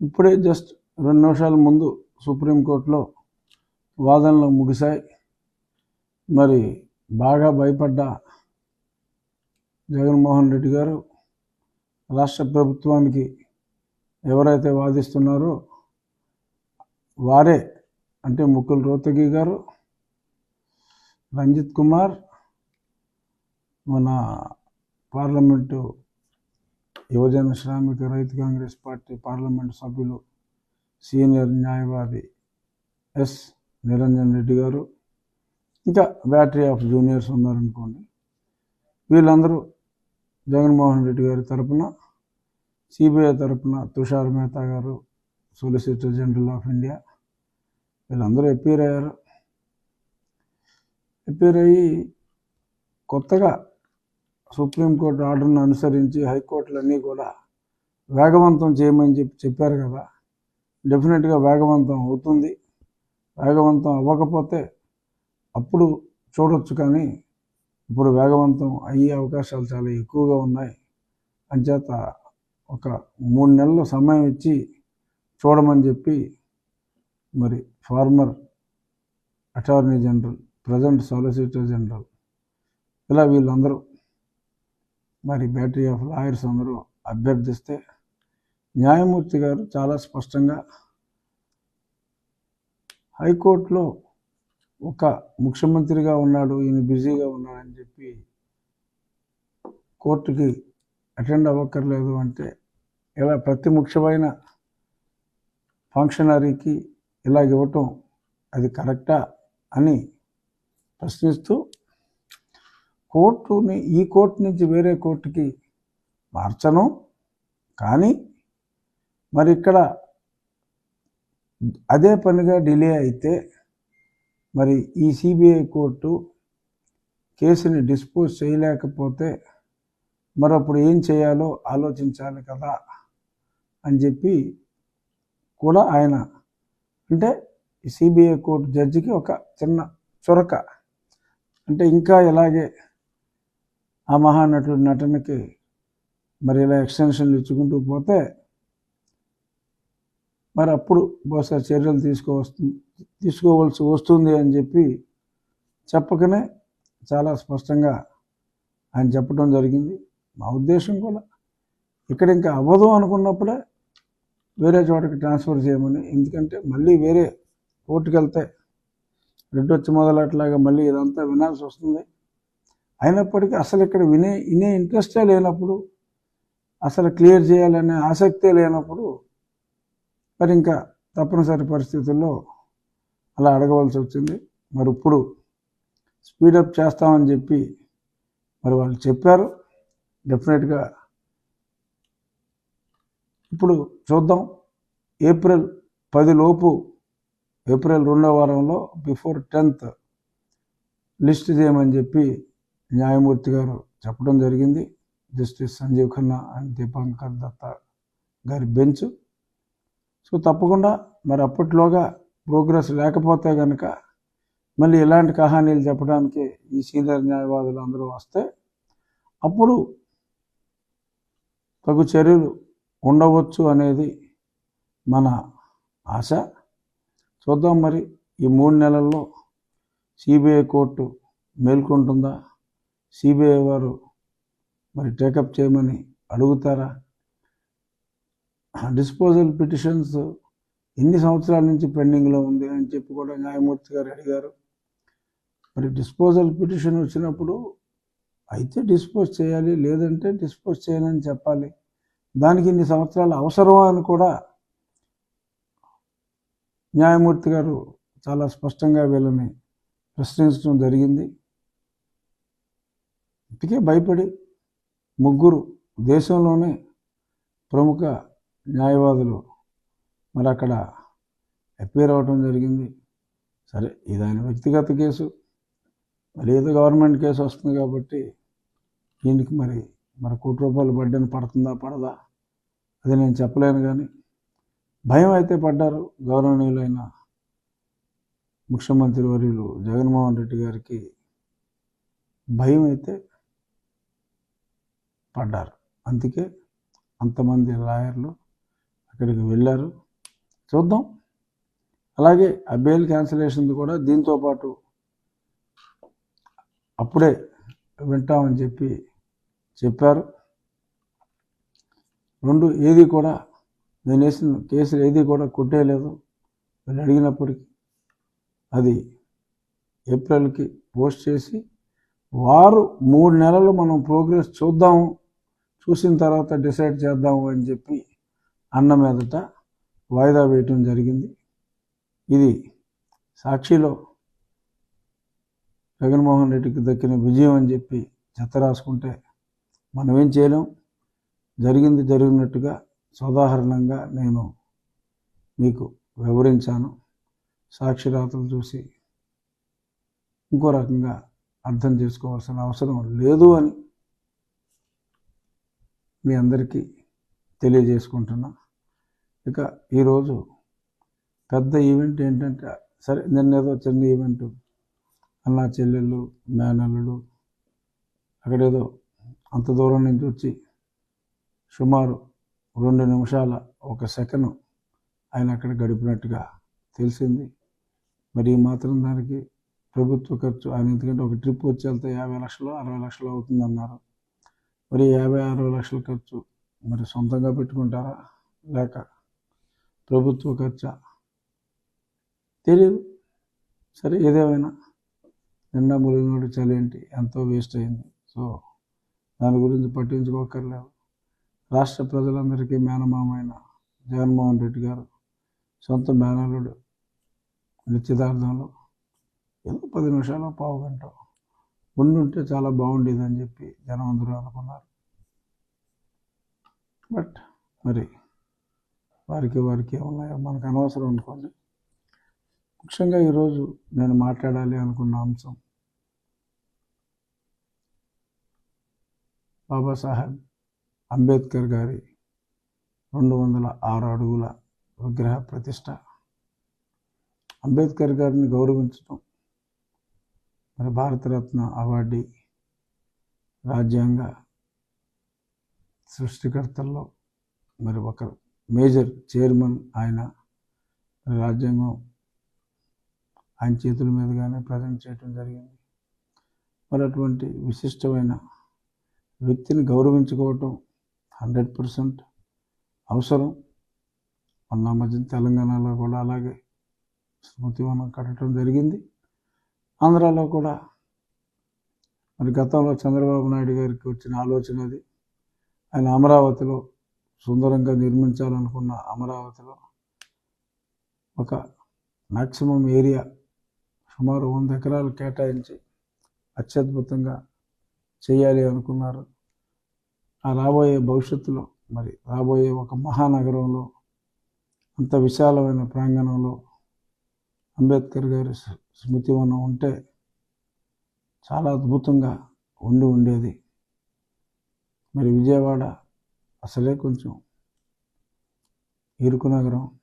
ఇప్పుడే జస్ట్ రెండు నిమిషాల ముందు సుప్రీంకోర్టులో వాదనలు ముగిశాయి. మరి బాగా భయపడ్డ జగన్మోహన్ రెడ్డి గారు రాష్ట్ర ప్రభుత్వానికి ఎవరైతే వాదిస్తున్నారో వారే అంటే ముక్కుల రోతగి గారు రంజిత్ కుమార్ మన parliament Yuvajana Sramika Rythu Congress party parliament సభ్యులు సీనియర్ న్యాయవాది ఎస్ నిరంజన్ రెడ్డి గారు ఇంకా బ్యాటరీ ఆఫ్ జూనియర్స్ ఉన్నారనుకోండి వీళ్ళందరూ జగన్మోహన్ రెడ్డి గారి తరపున సిబిఐ తరపున తుషార్ మెహతా గారు సొలిసిటర్ జనరల్ ఆఫ్ ఇండియా వీళ్ళందరూ అపీర్ అయ్యారు. అపీర్ అయ్యి కొత్తగా సుప్రీంకోర్టు ఆర్డర్ను అనుసరించి హైకోర్టులన్నీ కూడా వేగవంతం చేయమని చెప్పి చెప్పారు కదా. డెఫినెట్గా వేగవంతం అవుతుంది. వేగవంతం అవ్వకపోతే అప్పుడు చూడొచ్చు కానీ ఇప్పుడు వేగవంతం అయ్యే అవకాశాలు చాలా ఎక్కువగా ఉన్నాయి. అంచేత ఒక మూడు నెలలు సమయం ఇచ్చి చూడమని చెప్పి మరి former attorney general present solicitor general ఇలా వీళ్ళందరూ మరి బ్యాటరీ ఆఫ్ లాయర్స్ అందరూ అభ్యర్థిస్తే న్యాయమూర్తి గారు చాలా స్పష్టంగా హైకోర్టులో ఒక ముఖ్యమంత్రిగా ఉన్నాడు ఈయన బిజీగా ఉన్నాడని చెప్పి కోర్టుకి అటెండ్ అవ్వక్కర్లేదు అంటే ఇలా ప్రతి ముఖ్యమైన ఫంక్షనరీకి ఇలా ఇవ్వటం అది కరెక్టా అని ప్రశ్నిస్తూ కోర్టుని ఈ కోర్టు నుంచి వేరే కోర్టుకి మార్చను. కానీ మరి ఇక్కడ అదే పనిగా డిలే అయితే మరి ఈ సిబిఐ కోర్టు కేసుని డిస్పోజ్ చేయలేకపోతే మరి అప్పుడు ఏం చేయాలో ఆలోచించాలి కదా అని చెప్పి కూడా ఆయన అంటే సిబిఐ కోర్టు జడ్జికి ఒక చిన్న చొరక. అంటే ఇంకా ఇలాగే ఆ మహానటుడు నటనకి మరి ఇలా ఎక్స్టెన్షన్లు ఇచ్చుకుంటూ పోతే మరి అప్పుడు బహుశా చర్యలు తీసుకోవస్తుంది తీసుకోవాల్సి వస్తుంది అని చెప్పి చెప్పకనే చాలా స్పష్టంగా ఆయన చెప్పడం జరిగింది. మా ఉద్దేశం కూడా ఇక్కడ ఇంకా అవ్వదు అనుకున్నప్పుడే వేరే చోటకి ట్రాన్స్ఫర్ చేయమని ఎందుకంటే మళ్ళీ వేరే కోర్టుకు వెళ్తే రెడ్డి వచ్చి మొదలట్లాగా మళ్ళీ ఇదంతా వినాల్సి వస్తుంది. అయినప్పటికీ అసలు ఇక్కడ వినే వినే ఇంట్రెస్టే లేనప్పుడు అసలు క్లియర్ చేయాలనే ఆసక్తే లేనప్పుడు మరి ఇంకా తప్పనిసరి పరిస్థితుల్లో అలా అడగవలసి వచ్చింది. మరి ఇప్పుడు స్పీడప్ చేస్తామని చెప్పి మరి వాళ్ళు చెప్పారు. డెఫినెట్గా ఇప్పుడు చూద్దాం. ఏప్రిల్ పదిలోపు ఏప్రిల్ రెండో వారంలో బిఫోర్ టెన్త్ లిస్ట్ చేయమని చెప్పి న్యాయమూర్తి గారు చెప్పడం జరిగింది. జస్టిస్ సంజీవ్ ఖన్నా అండ్ దీపాంకర్ దత్త గారి బెంచ్. సో తప్పకుండా మరి అప్పట్లోగా ప్రోగ్రెస్ లేకపోతే కనుక మళ్ళీ ఇలాంటి కహానీలు చెప్పడానికి ఈ సీనియర్ న్యాయవాదులు అందరూ వస్తే అప్పుడు తగు చర్యలు ఉండవచ్చు అనేది మన ఆశ. చూద్దాం మరి ఈ మూడు నెలల్లో సిబిఐ కోర్టు మేల్కొంటుందా? సిబిఐ వారు మరి టేకప్ చేయమని అడుగుతారా? డిస్పోజల్ పిటిషన్స్ ఎన్ని సంవత్సరాల నుంచి పెండింగ్లో ఉంది అని చెప్పి కూడా న్యాయమూర్తి గారు అడిగారు. మరి డిస్పోజల్ పిటిషన్ వచ్చినప్పుడు అయితే డిస్పోజ్ చేయాలి లేదంటే డిస్పోజ్ చేయనని చెప్పాలి. దానికి ఇన్ని సంవత్సరాలు అవసరమా అని కూడా న్యాయమూర్తి గారు చాలా స్పష్టంగా వీళ్ళని ప్రశ్నించడం జరిగింది. ఇప్పటికే భయపడి ముగ్గురు దేశంలోనే ప్రముఖ న్యాయవాదులు మరి అక్కడ అపేర్ అవ్వటం జరిగింది. సరే ఇది ఆయన వ్యక్తిగత కేసు. మరి ఏదో గవర్నమెంట్ కేసు వస్తుంది కాబట్టి దీనికి మరి మరి కోటి రూపాయలు బడ్డని పడుతుందా పడదా? అది నేను చెప్పలేను కానీ భయం అయితే పడ్డారు గౌరవనీయులైన ముఖ్యమంత్రి వర్యులు జగన్మోహన్ రెడ్డి గారికి భయం అయితే పడ్డారు. అందుకే అంతమంది లాయర్లు అక్కడికి వెళ్ళారు. చూద్దాం. అలాగే ఆ బెయిల్ క్యాన్సిలేషన్ కూడా దీంతో పాటు అప్పుడే వింటామని చెప్పి చెప్పారు. రెండు ఏది కూడా నేను వేసిన కేసులు ఏది కూడా కొట్టేయలేదు. వీళ్ళు అడిగినప్పటికీ అది ఏప్రిల్కి పోస్ట్ చేసి వారు మూడు నెలలు మనం ప్రోగ్రెస్ చూద్దాము చూసిన తర్వాత డిసైడ్ చేద్దాము అని చెప్పి అన్న మీదట వాయిదా వేయటం జరిగింది. ఇది సాక్షిలో జగన్మోహన్ రెడ్డికి దక్కిన విజయం అని చెప్పి చెత్త రాసుకుంటే మనం ఏం చేయలేం. జరిగింది జరిగినట్టుగా సోదాహరణంగా నేను మీకు వివరించాను. సాక్షి రాతలు చూసి ఇంకో రకంగా అర్థం చేసుకోవాల్సిన అవసరం లేదు అని మీ అందరికీ తెలియజేసుకుంటున్నా. ఇక ఈరోజు పెద్ద ఈవెంట్ ఏంటంటే సరే నిన్నేదో చిన్న ఈవెంట్ అన్న చెల్లెళ్ళు మేనల్లుడు అక్కడేదో అంత దూరం నుంచి వచ్చి సుమారు రెండు నిమిషాల ఒక సెకండ్ ఆయన అక్కడ గడిపినట్టుగా తెలిసింది. మరి మాత్రం దానికి ప్రభుత్వ ఖర్చు ఆయన ఎందుకంటే ఒక ట్రిప్ వచ్చి వెళ్తే యాభై లక్షలు అరవై లక్షలు అవుతుందన్నారు. మరి యాభై అరవై లక్షల ఖర్చు మరి సొంతంగా పెట్టుకుంటారా? లేక ప్రభుత్వ ఖర్చా? తెలియదు సరే ఏదేమైనా నిన్న ములినోడి చలేంటి ఎంతో వేస్ట్ అయింది. సో దాని గురించి పట్టించుకోకర్లేదు రాష్ట్ర ప్రజలందరికీ మేనమామైన జగన్మోహన్ రెడ్డి గారు సొంత మేనలుడు నిశ్చితార్థంలో ఏదో పది నిమిషాలు పావు గంట ఉండుంటే చాలా బాగుండేదని చెప్పి జనం అందరూ అనుకున్నారు. బట్ మరి వారికి వారికి ఏమున్నాయో మనకు అనవసరం అనుకోండి. ముఖ్యంగా ఈరోజు నేను మాట్లాడాలి అనుకున్న అంశం బాబాసాహెబ్ అంబేద్కర్ గారి రెండు వందల ఆరు అడుగుల విగ్రహ ప్రతిష్ట. అంబేద్కర్ గారిని గౌరవించడం మరి భారతరత్న అవార్డీ రాజ్యాంగ సృష్టికర్తల్లో మరి ఒక మేజర్ చైర్మన్ ఆయన రాజ్యాంగం ఆయన చేతుల మీదుగానే ప్రజెంట్ చేయటం జరిగింది. మరి అటువంటి విశిష్టమైన వ్యక్తిని గౌరవించుకోవటం హండ్రెడ్ పర్సెంట్ అవసరం. మొన్న మధ్య తెలంగాణలో కూడా అలాగే స్మృతివనం కట్టడం జరిగింది. ఆంధ్రాలో కూడా మరి గతంలో చంద్రబాబు నాయుడు గారికి వచ్చిన ఆలోచన అది. ఆయన అమరావతిలో సుందరంగా నిర్మించాలనుకున్న అమరావతిలో ఒక మ్యాక్సిమం ఏరియా సుమారు వంద ఎకరాలు కేటాయించి అత్యద్భుతంగా చేయాలి అనుకున్నారు. ఆ రాబోయే భవిష్యత్తులో మరి రాబోయే ఒక మహానగరంలో అంత విశాలమైన ప్రాంగణంలో అంబేద్కర్ గారి స్మృతి స్మృతివనం ఉంటే చాలా అద్భుతంగా ఉండి ఉండేది. మరి విజయవాడ అసలే కొంచెం ఇరుకు నగరం.